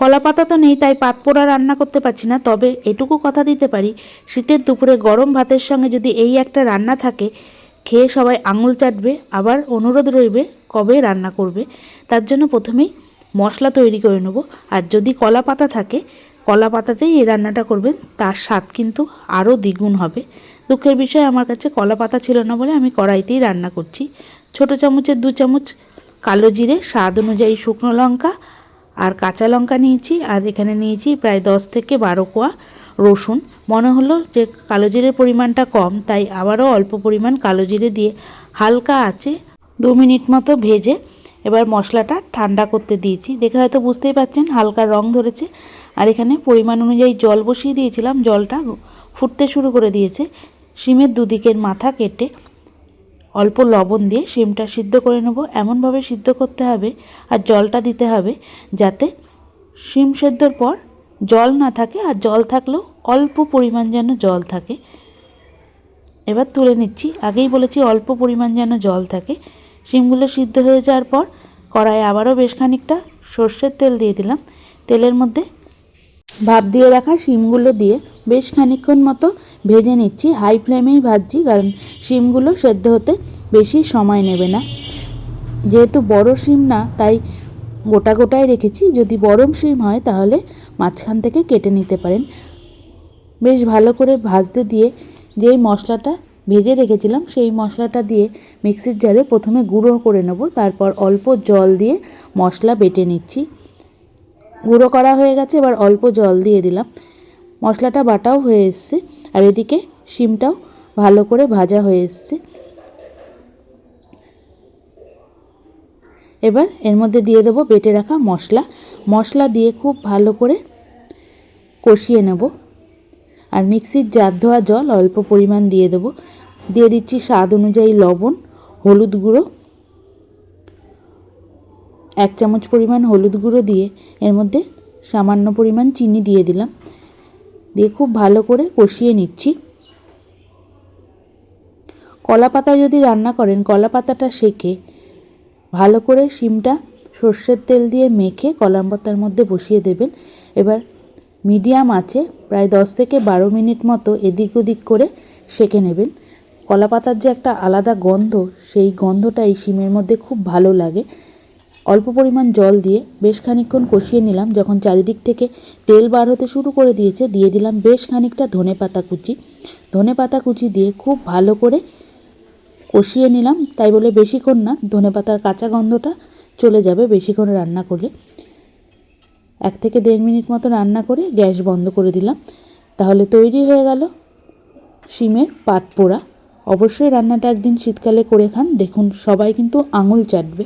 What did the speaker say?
কলা পাতা তো নেই, তাই পাত পোড়া রান্না করতে পারছি না। তবে এটুকু কথা দিতে পারি, শীতের দুপুরে গরম ভাতের সঙ্গে যদি এই একটা রান্না থাকে, খেয়ে সবাই আঙুল চাটবে, আবার অনুরোধ রইবে, কবে রান্না করবে, তার জন্য প্রথমেই মশলা তৈরি করে নেব। আর যদি কলা পাতা থাকে কলা পাতাতেই এই রান্নাটা করবেন, তার স্বাদ কিন্তু আরও দ্বিগুণ হবে। দুঃখের বিষয়, আমার কাছে কলা পাতা ছিল না বলে আমি কড়াইতেই রান্না করছি। ছোট চামচের দু চামচ কালো জিরে, স্বাদ অনুযায়ী শুকনো লঙ্কা আর কাঁচা লঙ্কা নিয়েছি, আর এখানে নিয়েছি প্রায় দশ থেকে বারো কোয়া রসুন। মনে হলো যে কালো জিরের পরিমাণটা কম, তাই আবারও অল্প পরিমাণ কালো জিরে দিয়ে হালকা আছে দু মিনিট মতো ভেজে এবার মশলাটা ঠান্ডা করতে দিয়েছি। দেখে হয়তো বুঝতেই পারছেন, হালকা রং ধরেছে। আর এখানে পরিমাণ অনুযায়ী জল বসিয়ে দিয়েছিলাম, জলটা ফুটতে শুরু করে দিয়েছে। শিমের দুদিকের মাথা কেটে অল্প লবণ দিয়ে শিমটা সিদ্ধ করে নেব। এমনভাবে সিদ্ধ করতে হবে আর জলটা দিতে হবে যাতে শিম সেদ্ধর পর জল না থাকে আর জল থাকলেও অল্প পরিমাণ যেন জল থাকে। এবার তুলে নিচ্ছি। আগেই বলেছি অল্প পরিমাণ যেন জল থাকে। শিমগুলো সিদ্ধ হয়ে যাওয়ার পর কড়াইয়ে আবারও বেশ খানিকটা সর্ষের তেল দিয়ে দিলাম। তেলের মধ্যে ভাপ দিয়ে রাখা শিমগুলো দিয়ে বেশ খানিকক্ষণ মতো ভেজে নিচ্ছি। হাই ফ্লেমেই ভাজছি, কারণ শিমগুলো সেদ্ধ হতে বেশি সময় নেবে না। যেহেতু বড় শিম না, তাই গোটা গোটায় রেখেছি। যদি বরম শিম হয়, তাহলে মাঝখান থেকে কেটে নিতে পারেন। বেশ ভালো করে ভাজতে দিয়ে যেই মশলাটা ভেজে রেখেছিলাম, সেই মশলাটা দিয়ে মিক্সির জারে প্রথমে গুঁড়ো করে নেব। তারপর অল্প জল দিয়ে মশলা বেটে নিচ্ছি। গুঁড়ো করা হয়ে গেছে, এবার অল্প জল দিয়ে দিলাম। মশলাটা বাটাও হয়ে এসছে, আর এদিকে শিমটাও ভালো করে ভাজা হয়ে এসছে। এবার এর মধ্যে দিয়ে দেবো বেটে রাখা মশলা। মশলা দিয়ে খুব ভালো করে কষিয়ে নেব। আর মিক্সির জার ধোয়া জল অল্প পরিমাণ দিয়ে দেবো। দিয়ে দিচ্ছি স্বাদ অনুযায়ী লবণ, হলুদ গুঁড়ো। এক চামচ পরিমাণ হলুদ গুঁড়ো দিয়ে এর মধ্যে সামান্য পরিমাণ চিনি দিয়ে দিলাম। দিয়ে খুব ভালো করে কষিয়ে নিচ্ছি। কলা পাতা যদি রান্না করেন, কলা পাতাটা সেকে ভালো করে শিমটা সর্ষের তেল দিয়ে মেখে কলা পাতার মধ্যে বসিয়ে দেবেন। এবার মিডিয়াম আছে প্রায় দশ থেকে বারো মিনিট মতো এদিক ওদিক করে সেকে নেবেন। কলা পাতার যে একটা আলাদা গন্ধ, সেই গন্ধটা এই শিমের মধ্যে খুব ভালো লাগে। অল্প পরিমাণ জল দিয়ে বেশ খানিকক্ষণ কষিয়ে নিলাম, যখন চারিদিক থেকে তেল বার হতে শুরু করে দিয়েছে, দিয়ে দিলাম বেশ খানিকটা ধনে পাতা কুচি। ধনে পাতা কুচি দিয়ে খুব ভালো করে কষিয়ে নিলাম, তাই বলে বেশিক্ষণ না, ধনে পাতার কাঁচা গন্ধটা চলে যাবে বেশিক্ষণ রান্না করলে। এক থেকে দেড় মিনিট মতো রান্না করে গ্যাস বন্ধ করে দিলাম। তাহলে তৈরি হয়ে গেল শিমের পাত পোড়া অবশ্যই রান্নাটা একদিন শীতকালে করে খান, দেখুন সবাই কিন্তু আঙুল চাটবে।